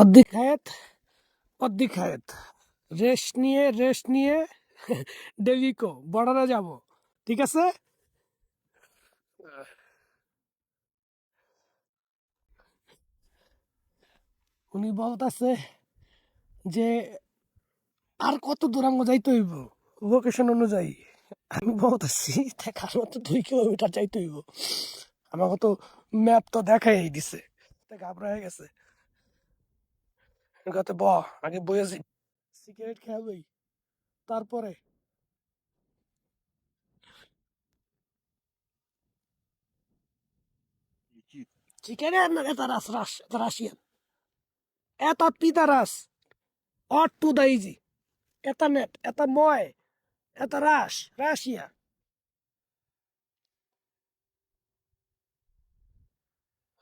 অর্ধেক হায়াত অর্ধেক হায়াত। রেস্ট নিয়ে রেস্ট নিয়ে ডেভিকো বর্ডারে যাব, ঠিক আছে? উনি বলতেছে যে, আর কত দূর আমাকে যাইতে হইব? লোকেশন অনুযায়ী। আমি বলতেছি দেখ আর মাত্র দুই কিলোমিটার যাইতে হইব। আমাকে তো ম্যাপ তো দেখাই দিছে। ঘাবড়া হয়ে গেছে। ব আগে বয়েছি সিগারেট খাবই তারপরে? এটা রাস রাস রাশিয়ান। এটা পিতারাস অট টু দা ইজি এটা নেট এটা ময়, এটা রাস, রাশিয়া।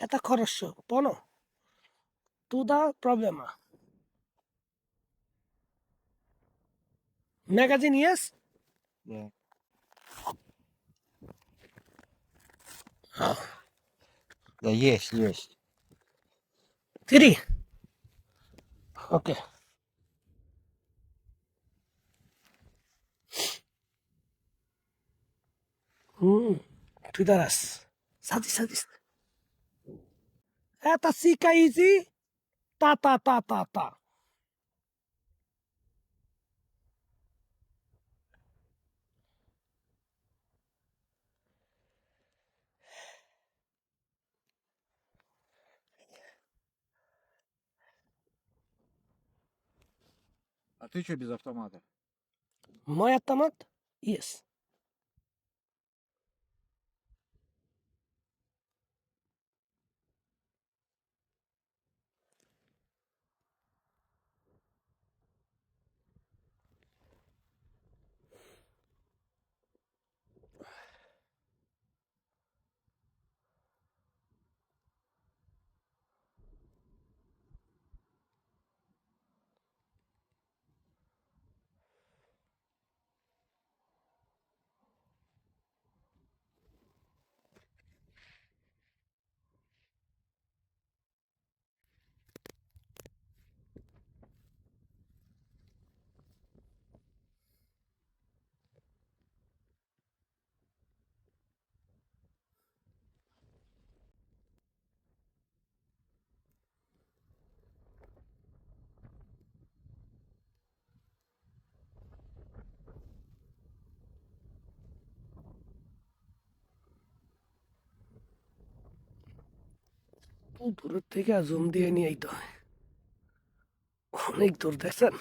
এটা খরস্য পনো তুদা প্রবলেমা magazine yes yes yes three okay hmm তুই দাঁড়াস সাজিস সাজিস Это сика изи. Та-та-та-та-та. А ты что без автомата? Мой автомат есть. খুব দূরের থেকে আজম দিয়ে নিয়ে আইতে হয়। অনেক দূর দেখছেন?